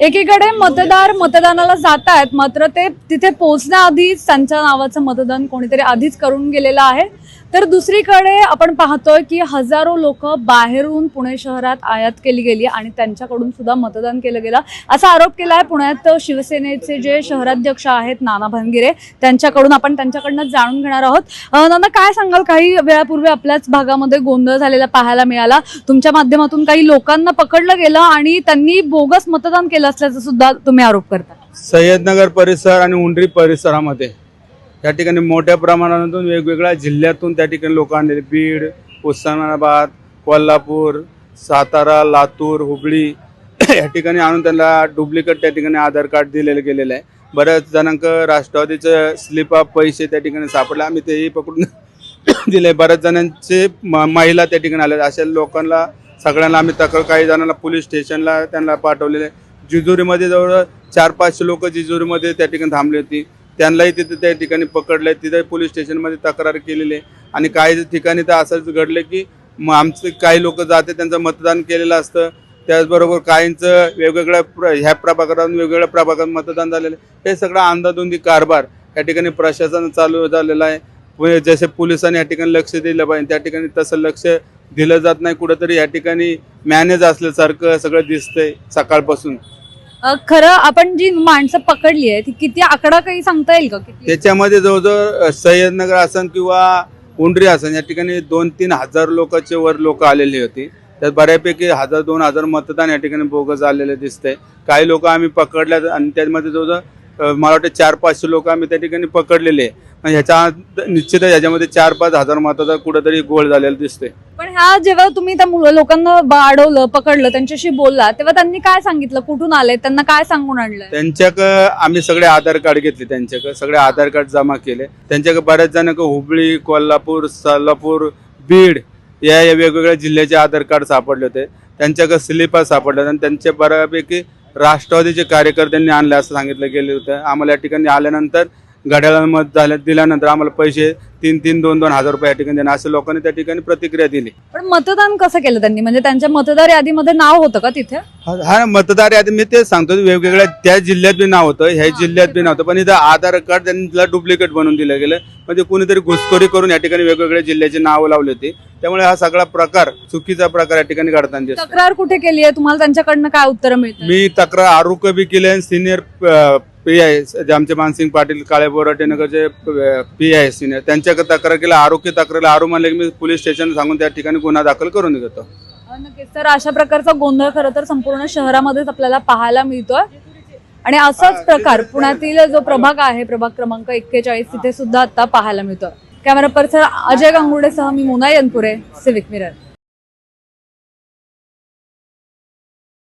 एकीकडे मतदार मतदानाला जात आहेत मात्र ते तिथे पोहोचण्याआधीच त्यांच्या नावाचं मतदान कोणीतरी आधीच करून गेलेलं आहे. तर दुसरीकडे आपण पाहतोय की हजारो लोक बाहेरून पुणे शहरात आयात केली गेली आणि त्यांच्याकडून सुद्धा मतदान केलं गेलं. असा आरोप केला आहे पुण्यात शिवसेनेचे जे शहराध्यक्ष आहेत नाना भानगिरे त्यांच्याकडून आपण त्यांच्याकडनं जाणून घेणार आहोत. नाना काय सांगाल? काही वेळापूर्वी आपल्याच भागामध्ये गोंधळ झालेला पाहायला मिळाला. तुमच्या माध्यमातून काही लोकांना पकडलं गेलं आणि त्यांनी बोगस मतदान केलं असल्याचा सुद्धा तुम्ही आरोप करता. सय्यदनगर परिसर आणि उंडरी परिसरामध्ये त्या ठिकाणी मोठ्या प्रमाणातून वेगवेगळ्या जिल्ह्यातून त्या ठिकाणी लोक आणलेले बीड उस्मानाबाद कोल्हापूर सातारा लातूर हुबळी या ठिकाणी आणून त्यांना डुप्लिकेट त्या ठिकाणी आधार कार्ड दिलेलं गेलेलं आहे. बऱ्याच जणांक राष्ट्रवादीचं स्लिप ऑफ पैसे त्या ठिकाणी सापडले. आम्ही तेही पकडून दिले. बऱ्याच जणांचे म- महिला त्या ठिकाणी आल्या. अशा लोकांना सगळ्यांना आम्ही तक्रार काही जणांना पोलीस स्टेशनला त्यांना पाठवलेले जिजुरीमध्ये जवळ चार पाचशे लोक जिजुरीमध्ये त्या ठिकाणी थांबली होती. त्यांनाही तिथे त्या ठिकाणी पकडलं आहे तिथे पोलीस स्टेशनमध्ये तक्रार केलेली आहे. आणि काही ठिकाणी तर असंच घडलं की मग आमचे काही लोक जाते त्यांचं मतदान केलेलं असतं. त्याचबरोबर काहींचं वेगवेगळ्या प्र ह्या प्रभागातून वेगवेगळ्या प्रभागात मतदान झालेलं आहे. हे सगळं अंदाधुंदी कारभार या ठिकाणी प्रशासन चालू झालेलं आहे. जसे पोलिसांनी या ठिकाणी लक्ष दिलं पाहिजे त्या ठिकाणी तसं लक्ष दिलं जात नाही. कुठंतरी या ठिकाणी मॅनेज असल्यासारखं सगळं दिसतंय सकाळपासून. खरं आपण जी माणसं पकडली आहे ती किती आकडा काही सांगता येईल का? किती? त्याच्यामध्ये जवळजवळ सह्याद्नगर आसन किंवा उंडरी आसन या ठिकाणी दोन तीन हजार लोकांचे वर लोक आलेली होती. त्यात बऱ्यापैकी हजार दोन हजार मतदान या ठिकाणी बोगस आलेले दिसते काही लोक आम्ही पकडल्यात आणि त्यामध्ये जवळजवळ मला वाटतं चार पाचशे लोक आम्ही त्या ठिकाणी पकडलेले आहे. ह्याच्या निश्चितच ह्याच्यामध्ये चार पाच हजार मतदार कुठेतरी गोळ झालेलं दिसतंय. पण ह्या जेव्हा तुम्ही त्या मुलं लोकांना बाडवलं अडवलं पकडलं त्यांच्याशी बोलला तेव्हा त्यांनी काय सांगितलं? कुठून आले? त्यांना काय सांगून आणलं त्यांच्याक आम्ही सगळे आधार कार्ड घेतले त्यांच्याक. सगळे आधार कार्ड जमा केले. त्यांच्याक बऱ्याच जण हुबळी कोल्हापूर सोलापूर बीड या या वेगवेगळ्या जिल्ह्याचे आधार कार्ड सापडले होते. त्यांच्याक स्लिपा सापडल्या आणि त्यांच्या बऱ्यापैकी राष्ट्रवादीचे कार्यकर्त्यांनी आणले असं सांगितलं गेले होते. आम्हाला या ठिकाणी आल्यानंतर घड्याळाला मत झाल्या दिल्यानंतर आम्हाला पैसे तीन तीन दोन दोन हजार रुपये या ठिकाणी देणार असं लोकांनी त्या ठिकाणी प्रतिक्रिया दिली. पण मतदान कसं केलं त्यांनी? म्हणजे त्यांच्या मतदार यादीमध्ये नाव होतं का तिथे? हा हा, मतदार यादी मी तेच सांगतो वेगवेगळ्या त्या जिल्ह्यात बी नाव होतं ह्या जिल्ह्यात बी नव्हतं पण इथं आधार कार्ड त्यांना डुप्लिकेट बनवून दिलं गेलं. म्हणजे कुणीतरी घुसखोरी करून या ठिकाणी वेगवेगळ्या जिल्ह्याची नावं लावली होती. त्यामुळे हा सगळा प्रकार चुकीचा प्रकार या ठिकाणी घडताना दिसतो तक्रार कुठे केली आहे? तुम्हाला त्यांच्याकडनं काय उत्तर मिळतं मी तक्रार आरोग्य बी केली सिनियर पी आय जे आमचे मानसिंग पाटील काळे बोराटे नगरचे पी आय सिनियर त्यांच्याकडे तक्रार केली आरोग्य तक्रार आरू म्हणले की मी पोलीस स्टेशन सांगून त्या ठिकाणी गुन्हा दाखल करून घेतो नक्कीच. तर अशा प्रकारचा गोंधळ खरं तर संपूर्ण शहरामध्येच आपल्याला पाहायला मिळतोय. आणि असाच प्रकार पुण्यातील जो प्रभाग आहे प्रभाग क्रमांक एक्केचाळीस तिथे सुद्धा आता पाहायला मिळतोय. कॅमेरा पर्सन अजय गांगुर्डेसह मी मोना यनपुरे सिविक मिरर